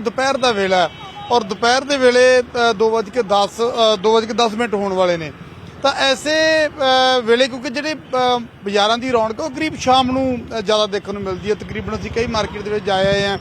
ਦੁਪਹਿਰ ਦਾ ਵੇਲਾ ਔਰ ਦੁਪਹਿਰ ਦੇ ਵੇਲੇ 2:10 2:10 ਮਿੰਟ ਹੋਣ ਵਾਲੇ ਨੇ। ਤਾਂ ਐਸੇ ਵੇਲੇ ਕਿਉਂਕਿ ਜਿਹੜੇ ਬਾਜ਼ਾਰਾਂ ਦੀ ਰੌਣਕ ਉਹ ਕਰੀਬ ਸ਼ਾਮ ਨੂੰ ਜ਼ਿਆਦਾ ਦੇਖਣ ਨੂੰ ਮਿਲਦੀ ਹੈ। ਤਕਰੀਬਨ ਅਸੀਂ ਕਈ ਮਾਰਕੀਟ ਦੇ ਵਿੱਚ ਜਾਏ ਆਏ ਆ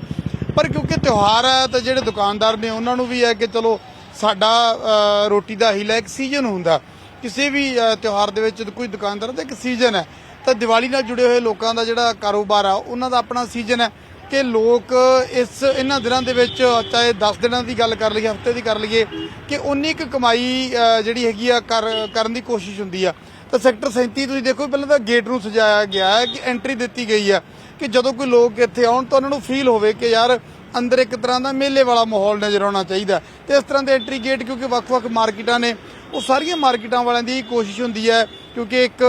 ਪਰ ਕਿਉਂਕਿ ਤਿਉਹਾਰ ਹੈ, ਤਾਂ ਜਿਹੜੇ ਦੁਕਾਨਦਾਰ ਨੇ, ਉਹਨਾਂ ਨੂੰ ਵੀ ਹੈ ਕਿ ਚਲੋ ਸਾਡਾ ਰੋਟੀ ਦਾ ਹੀਲਾ ਇੱਕ ਸੀਜ਼ਨ ਹੁੰਦਾ। ਕਿਸੇ ਵੀ ਤਿਉਹਾਰ ਦੇ ਵਿੱਚ ਕੋਈ ਦੁਕਾਨਦਾਰ ਦਾ ਇੱਕ ਸੀਜ਼ਨ ਹੈ। ਤਾਂ ਦੀਵਾਲੀ ਨਾਲ ਜੁੜੇ ਹੋਏ ਲੋਕਾਂ ਦਾ ਜਿਹੜਾ ਕਾਰੋਬਾਰ ਆ, ਉਹਨਾਂ ਦਾ ਆਪਣਾ ਸੀਜ਼ਨ ਹੈ। ਕਿ ਲੋਕ ਇਸ ਇਹਨਾਂ ਦਿਨਾਂ ਦੇ ਵਿੱਚ, ਚਾਹੇ 10 ਦਿਨਾਂ ਦੀ ਗੱਲ ਕਰ ਲਈਏ, ਹਫ਼ਤੇ ਦੀ ਕਰ ਲਈਏ, ਕਿ ਉਨੀ ਕੁ ਕਮਾਈ ਜਿਹੜੀ ਹੈਗੀ ਆ, ਕਰ, ਕਰਨ ਦੀ ਕੋਸ਼ਿਸ਼ ਹੁੰਦੀ ਆ। ਤਾਂ ਸੈਕਟਰ 37 ਤੁਸੀਂ ਦੇਖੋ, ਪਹਿਲਾਂ ਤਾਂ ਗੇਟ ਨੂੰ ਸਜਾਇਆ ਗਿਆ ਹੈ ਕਿ ਐਂਟਰੀ ਦਿੱਤੀ ਗਈ ਆ ਕਿ ਜਦੋਂ ਕੋਈ ਲੋਕ ਇੱਥੇ ਆਉਣ ਤਾਂ ਉਹਨਾਂ ਨੂੰ ਫੀਲ ਹੋਵੇ ਕਿ ਯਾਰ ਅੰਦਰ ਇੱਕ ਤਰ੍ਹਾਂ ਦਾ ਮੇਲੇ ਵਾਲਾ ਮਾਹੌਲ ਨਜ਼ਰ ਆਉਣਾ ਚਾਹੀਦਾ। ਤੇ ਇਸ ਤਰ੍ਹਾਂ ਦੇ ਐਂਟਰੀ ਗੇਟ ਕਿਉਂਕਿ ਵੱਖ-ਵੱਖ ਮਾਰਕੀਟਾਂ ਨੇ ਉਹ ਸਾਰੀਆਂ ਮਾਰਕੀਟਾਂ ਵਾਲਿਆਂ ਦੀ ਕੋਸ਼ਿਸ਼ ਹੁੰਦੀ ਹੈ, ਕਿਉਂਕਿ ਇੱਕ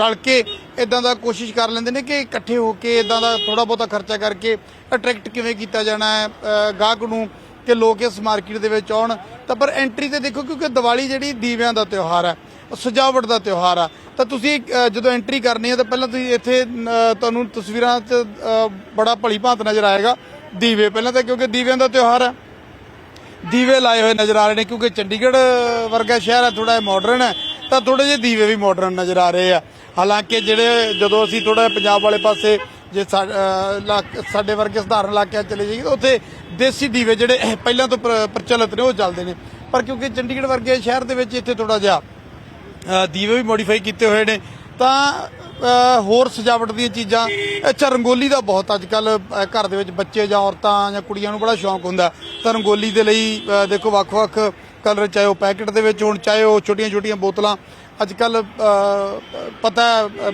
ਰਲ ਕੇ ਇਦਾਂ ਦਾ ਕੋਸ਼ਿਸ਼ ਕਰ ਲੈਂਦੇ ਨੇ ਕਿ ਇਕੱਠੇ ਹੋ ਕੇ ਇਦਾਂ ਦਾ ਥੋੜਾ ਬਹੁਤਾ ਖਰਚਾ ਕਰਕੇ ਅਟਰੈਕਟ ਕਿਵੇਂ ਕੀਤਾ ਜਾਣਾ ਹੈ ਗਾਹਕ ਨੂੰ ਕਿ ਲੋਕ ਇਸ ਮਾਰਕੀਟ ਦੇ ਵਿੱਚ ਆਉਣ। ਤਾਂ ਪਰ ਐਂਟਰੀ ਤੇ ਦੇਖੋ, ਕਿਉਂਕਿ ਦੀਵਾਲੀ ਜਿਹੜੀ ਦੀਵਿਆਂ ਦਾ ਤਿਉਹਾਰ ਹੈ ਸਜਾਵਟ ਦਾ ਤਿਉਹਾਰ ਆ। ਤਾਂ ਤੁਸੀਂ ਜਦੋਂ ਐਂਟਰੀ ਕਰਨੀ ਹੈ, ਤਾਂ ਪਹਿਲਾਂ ਤੁਸੀਂ ਇੱਥੇ ਤੁਹਾਨੂੰ ਤਸਵੀਰਾਂ 'ਚ ਬੜਾ ਭਲੀ ਭਾਂਤ ਨਜ਼ਰ ਆਏਗਾ ਦੀਵੇ। ਪਹਿਲਾਂ ਤਾਂ ਕਿਉਂਕਿ ਦੀਵਿਆਂ ਦਾ ਤਿਉਹਾਰ ਹੈ ਦੀਵੇ ਲਾਏ ਹੋਏ ਨਜ਼ਰ ਆ ਰਹੇ ਨੇ, ਕਿਉਂਕਿ ਚੰਡੀਗੜ੍ਹ ਵਰਗਾ ਸ਼ਹਿਰ ਹੈ ਥੋੜਾ ਮਾਡਰਨ ਹੈ, ਤਾਂ ਥੋੜੇ ਜਿਹੇ ਦੀਵੇ ਵੀ ਮਾਡਰਨ ਨਜ਼ਰ ਆ ਰਹੇ ਆ। ਹਾਲਾਂਕਿ ਜਿਹੜੇ ਜਦੋਂ ਅਸੀਂ ਥੋੜਾ ਪੰਜਾਬ ਵਾਲੇ ਪਾਸੇ, ਜੇ ਸਾਡੇ ਵਰਗੇ ਸਧਾਰਨ ਇਲਾਕਿਆਂ 'ਚ ਚਲੇ ਜਾਈਏ, ਤਾਂ ਉੱਥੇ ਦੇਸੀ ਦੀਵੇ ਜਿਹੜੇ ਪਹਿਲਾਂ ਤੋਂ ਪ੍ਰ- ਪ੍ਰਚਲਿਤ ਨੇ, ਉਹ ਚੱਲਦੇ ਨੇ। ਪਰ ਕਿਉਂਕਿ ਚੰਡੀਗੜ੍ਹ ਵਰਗੇ ਸ਼ਹਿਰ ਦੇ ਵਿੱਚ ਇੱਥੇ ਥੋੜਾ ਜਿਹਾ ਦੀਵੇ ਵੀ ਮੋਡੀਫਾਈ ਕੀਤੇ ਹੋਏ ਨੇ, ਤਾਂ ਹੋਰ ਸਜਾਵਟ ਦੀਆਂ ਚੀਜ਼ਾਂ। ਅੱਛਾ ਰੰਗੋਲੀ ਦਾ ਬਹੁਤ ਅੱਜ ਕੱਲ ਘਰ ਦੇ ਵਿੱਚ ਬੱਚੇ ਜਾਂ ਔਰਤਾਂ ਜਾਂ ਕੁੜੀਆਂ ਨੂੰ ਬੜਾ ਸ਼ੌਂਕ ਹੁੰਦਾ। ਤਾਂ ਰੰਗੋਲੀ ਦੇ ਲਈ ਦੇਖੋ ਵੱਖ-ਵੱਖ ਕਲਰ ਚਾਹੇ ਉਹ ਪੈਕਟ ਦੇ ਵਿੱਚ ਹੋਣ ਚਾਹੇ ਉਹ ਛੋਟੀਆਂ-ਛੋਟੀਆਂ ਬੋਤਲਾਂ। ਅੱਜ ਕੱਲ ਪਤਾ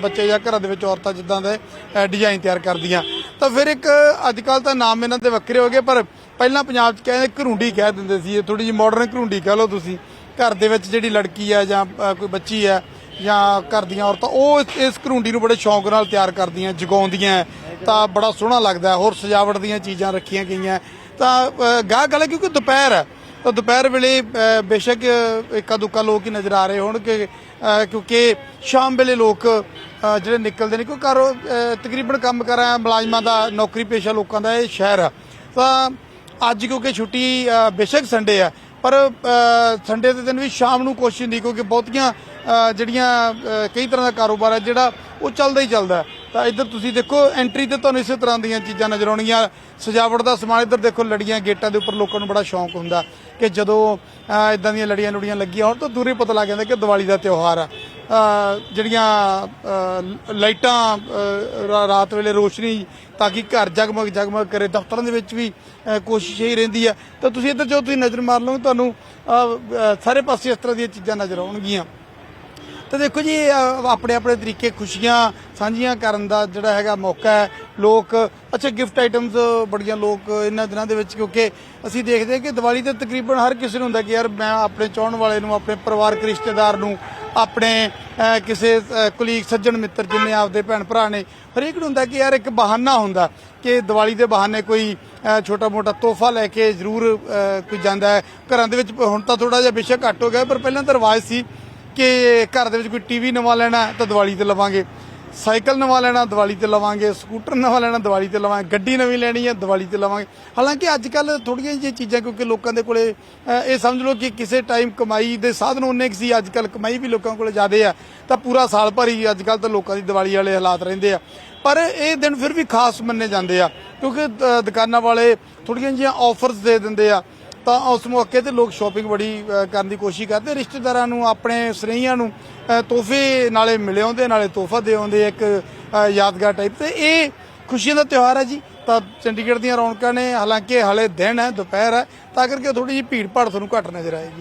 ਬੱਚੇ ਜਾਂ ਘਰਾਂ ਦੇ ਵਿੱਚ ਔਰਤਾਂ ਜਿੱਦਾਂ ਦੇ ਅ, ਡਿਜ਼ਾਈਨ ਤਿਆਰ ਕਰਦੀਆਂ। ਤਾਂ ਫਿਰ ਇੱਕ ਅੱਜ ਕੱਲ ਤਾਂ ਨਾਮ ਇਹਨਾਂ ਦੇ ਵੱਖਰੇ ਹੋ ਗਏ ਪਰ ਪਹਿਲਾਂ ਪੰਜਾਬ 'ਚ ਕਹਿੰਦੇ ਘਰੁੰਡੀ ਕਹਿ ਦਿੰਦੇ ਸੀ। ਇਹ ਥੋੜੀ ਜਿਹੀ ਮਾਡਰਨ ਘਰੁੰਡੀ ਕਹਿ ਲਓ ਤੁਸੀਂ। ਘਰ ਦੇ ਵਿੱਚ ਜਿਹੜੀ ਲੜਕੀ ਹੈ ਜਾਂ ਕੋਈ ਬੱਚੀ ਹੈ ਜਾਂ ਘਰ ਦੀਆਂ ਔਰਤਾਂ ਉਹ ਇਸ- ਇਸ ਘਰੁੰਡੀ ਨੂੰ ਬੜੇ ਸ਼ੌਂਕ ਨਾਲ ਤਿਆਰ ਕਰਦੀਆਂ ਜਗਾਉਂਦੀਆਂ। ਤਾਂ ਬੜਾ ਸੋਹਣਾ ਲੱਗਦਾ ਹੋਰ ਸਜਾਵਟ ਦੀਆਂ ਚੀਜ਼ਾਂ ਰੱਖੀਆਂ ਗਈਆਂ। ਤਾਂ ਅ, ਗਾਹਕ ਵਾਲੇ ਕਿਉਂਕਿ ਦੁਪਹਿਰ ਹੈ ਤਾਂ ਦੁਪਹਿਰ ਵੇਲੇ ਬੇਸ਼ੱਕ ਇੱਕਾ ਦੁੱਕਾ ਲੋਕ ਹੀ ਨਜ਼ਰ ਆ ਰਹੇ ਹੋਣਗੇ। ਅ, ਕਿਉਂਕਿ ਸ਼ਾਮ ਵੇਲੇ ਲੋਕ ਜਿਹੜੇ ਨਿਕਲਦੇ ਨੇ ਕਿਉਂਕਿ ਘਰੋਂ ਤਕਰੀਬਨ ਕੰਮ ਕਰਾਂ ਮੁਲਾਜ਼ਮਾਂ ਦਾ ਨੌਕਰੀ ਪੇਸ਼ਾ ਲੋਕਾਂ ਦਾ ਇਹ ਸ਼ਹਿਰ ਆ। ਤਾਂ ਅੱਜ ਕਿਉਂਕਿ ਛੁੱਟੀ ਬੇਸ਼ੱਕ ਸੰਡੇ ਆ ਪਰ ਸੰਡੇ ਦੇ ਦਿਨ ਵੀ ਸ਼ਾਮ ਨੂੰ ਕੋਸ਼ਿਸ਼ ਹੁੰਦੀ ਕਿਉਂਕਿ ਬਹੁਤੀਆਂ ਜਿਹੜੀਆਂ ਕਈ ਤਰ੍ਹਾਂ ਦਾ ਕਾਰੋਬਾਰ ਹੈ, ਜਿਹੜਾ ਉਹ ਚੱਲਦਾ ਹੀ ਚੱਲਦਾ ਤਾਂ ਇੱਧਰ ਤੁਸੀਂ ਦੇਖੋ ਐਂਟਰੀ ਤੇ ਤੁਹਾਨੂੰ ਇਸੇ ਤਰ੍ਹਾਂ ਦੀਆਂ ਚੀਜ਼ਾਂ ਨਜ਼ਰ ਆਉਣਗੀਆਂ। ਸਜਾਵਟ ਦਾ ਸਮਾਨ ਇੱਧਰ ਦੇਖੋ, ਲੜੀਆਂ ਗੇਟਾਂ ਦੇ ਉੱਪਰ ਲੋਕਾਂ ਨੂੰ ਬੜਾ ਸ਼ੌਂਕ ਹੁੰਦਾ ਕਿ ਜਦੋਂ ਇਦਾਂ ਦੀਆਂ ਲੜੀਆਂ ਲੁੜੀਆਂ ਲੱਗੀਆਂ ਹੋਣ ਤਾਂ ਦੂਰੇ ਪਤਾ ਲੱਗ ਜਾਂਦਾ ਕਿ ਦੀਵਾਲੀ ਦਾ ਤਿਉਹਾਰ ਆ। ਜਿਹੜੀਆਂ ਲਾਈਟਾਂ ਰਾਤ ਵੇਲੇ ਰੋਸ਼ਨੀ ਤਾਂ ਕਿ ਘਰ ਜਗਮਗ ਜਗਮਗ ਕਰੇ, ਦਫ਼ਤਰਾਂ ਦੇ ਵਿੱਚ ਵੀ ਕੋਸ਼ਿਸ਼ ਹੀ ਰਹਿੰਦੀ ਆ ਤਾਂ ਤੁਸੀਂ ਇੱਧਰ ਜੋ ਤੁਸੀਂ ਨਜ਼ਰ ਮਾਰ ਲਓਗੇ, ਤੁਹਾਨੂੰ ਸਾਰੇ ਪਾਸੇ ਇਸ ਤਰ੍ਹਾਂ ਦੀਆਂ ਚੀਜ਼ਾਂ ਨਜ਼ਰ ਆਉਣਗੀਆਂ। ਤਾਂ ਦੇਖੋ ਜੀ ਆਪਣੇ ਆਪਣੇ ਤਰੀਕੇ ਖੁਸ਼ੀਆਂ ਸਾਂਝੀਆਂ ਕਰਨ ਦਾ ਜਿਹੜਾ ਹੈਗਾ ਮੌਕਾ ਹੈ। ਲੋਕ, ਅੱਛਾ ਗਿਫਟ ਆਈਟਮਸ ਬੜੀਆਂ ਲੋਕ ਇਹਨਾਂ ਦਿਨਾਂ ਦੇ ਵਿੱਚ, ਕਿਉਂਕਿ ਅਸੀਂ ਦੇਖਦੇ ਹਾਂ ਕਿ ਦੀਵਾਲੀ ਤੇ ਤਕਰੀਬਨ ਹਰ ਕਿਸੇ ਨੂੰ ਹੁੰਦਾ ਕਿ ਯਾਰ ਮੈਂ ਆਪਣੇ ਚਾਹਣ ਵਾਲੇ ਨੂੰ, ਆਪਣੇ ਪਰਿਵਾਰਕ ਰਿਸ਼ਤੇਦਾਰ ਨੂੰ, ਆਪਣੇ ਕਿਸੇ ਕੁਲੀਗ ਸੱਜਣ ਮਿੱਤਰ ਜਿੰਨੇ ਆਪਦੇ ਭੈਣ ਭਰਾ ਨੇ, ਹਰੇਕ ਨੂੰ ਹੁੰਦਾ ਕਿ ਯਾਰ ਇੱਕ ਬਹਾਨਾ ਹੁੰਦਾ ਕਿ ਦੀਵਾਲੀ ਦੇ ਬਹਾਨੇ ਕੋਈ ਛੋਟਾ ਮੋਟਾ ਤੋਹਫਾ ਲੈ ਕੇ ਜ਼ਰੂਰ ਕੋਈ ਜਾਂਦਾ ਹੈ। ਘਰਾਂ ਦੇ ਵਿੱਚ ਹੁਣ ਤਾਂ ਥੋੜਾ ਜਿਹਾ ਬੇਸ਼ੱਕ ਘੱਟ ਹੋ ਗਿਆ, ਪਰ ਪਹਿਲਾਂ ਤਾਂ ਰਿਵਾਜ ਸੀ ਕਿ ਘਰ ਦੇ ਵਿੱਚ ਕੋਈ ਟੀਵੀ ਨਵਾਂ ਲੈਣਾ ਤਾਂ ਦੀਵਾਲੀ ਤੇ ਲਵਾਂਗੇ। ਸਾਈਕਲ ਨਵਾਂ ਲੈਣਾ, ਦੀਵਾਲੀ ਤੇ ਲਵਾਂਗੇ। ਸਕੂਟਰ ਨਵਾਂ ਲੈਣਾ, ਦੀਵਾਲੀ ਤੇ ਲਵਾਂਗੇ। ਗੱਡੀ ਨਵੀਂ ਲੈਣੀ ਹੈ, ਦੀਵਾਲੀ ਤੇ ਲਵਾਂਗੇ। ਹਾਲਾਂਕਿ ਅੱਜ ਕੱਲ ਥੋੜੀਆਂ ਜਿਹੀਆਂ ਚੀਜ਼ਾਂ ਕਿਉਂਕਿ ਲੋਕਾਂ ਦੇ ਕੋਲੇ ਇਹ ਸਮਝ ਲਓ ਕਿ ਕਿਸੇ ਟਾਈਮ ਕਮਾਈ ਦੇ ਸਾਧਨ ਉਹਨੇ ਕੁ ਸੀ ਅੱਜ ਕੱਲ ਕਮਾਈ ਵੀ ਲੋਕਾਂ ਕੋਲੇ ਜ਼ਿਆਦੇ ਆ। ਤਾਂ ਪੂਰਾ ਸਾਲ ਭਰ ਹੀ ਅੱਜ ਕੱਲ ਤਾਂ ਲੋਕਾਂ ਦੀ ਦੀਵਾਲੀ ਵਾਲੇ ਹਾਲਾਤ ਰਹਿੰਦੇ ਆ। ਪਰ ਇਹ ਦਿਨ ਫਿਰ ਵੀ ਖਾਸ ਮੰਨੇ ਜਾਂਦੇ ਆ। ਕਿਉਂਕਿ ਦੁਕਾਨਾਂ ਵਾਲੇ ਥੋੜੀਆਂ ਜਿਹੀਆਂ ਆਫਰਸ ਦੇ ਦਿੰਦੇ ਆ। ਤਾਂ ਉਸ ਮੌਕੇ ਤੇ ਲੋਕ ਸ਼ਾਪਿੰਗ ਬੜੀ ਕਰਨ ਦੀ ਕੋਸ਼ਿਸ਼ ਕਰਦੇ। ਰਿਸ਼ਤੇਦਾਰਾਂ ਨੂੰ, ਆਪਣੇ ਸਨੇਹੀਆਂ ਨੂੰ ਤੋਹਫੇ ਨਾਲੇ ਮਿਲੇ ਆਉਂਦੇ, ਨਾਲੇ ਤੋਹਫਾ ਦੇ ਆਉਂਦੇ, ਇੱਕ ਯਾਦਗਾਰ ਟਾਈਪ ਤੇ। ਇਹ ਖੁਸ਼ੀਆਂ ਦਾ ਤਿਉਹਾਰ ਹੈ ਜੀ। ਤਾਂ ਚੰਡੀਗੜ੍ਹ ਦੀਆਂ ਰੌਣਕਾਂ ਨੇ, ਹਾਲਾਂਕਿ ਹਲੇ ਦਿਨ ਹੈ, ਦੁਪਹਿਰ ਹੈ। ਤਾਂ ਕਰਕੇ ਥੋੜੀ ਜਿਹੀ ਭੀੜ ਭਾੜ ਤੁਹਾਨੂੰ ਘੱਟ ਨਜ਼ਰ ਆਏਗੀ।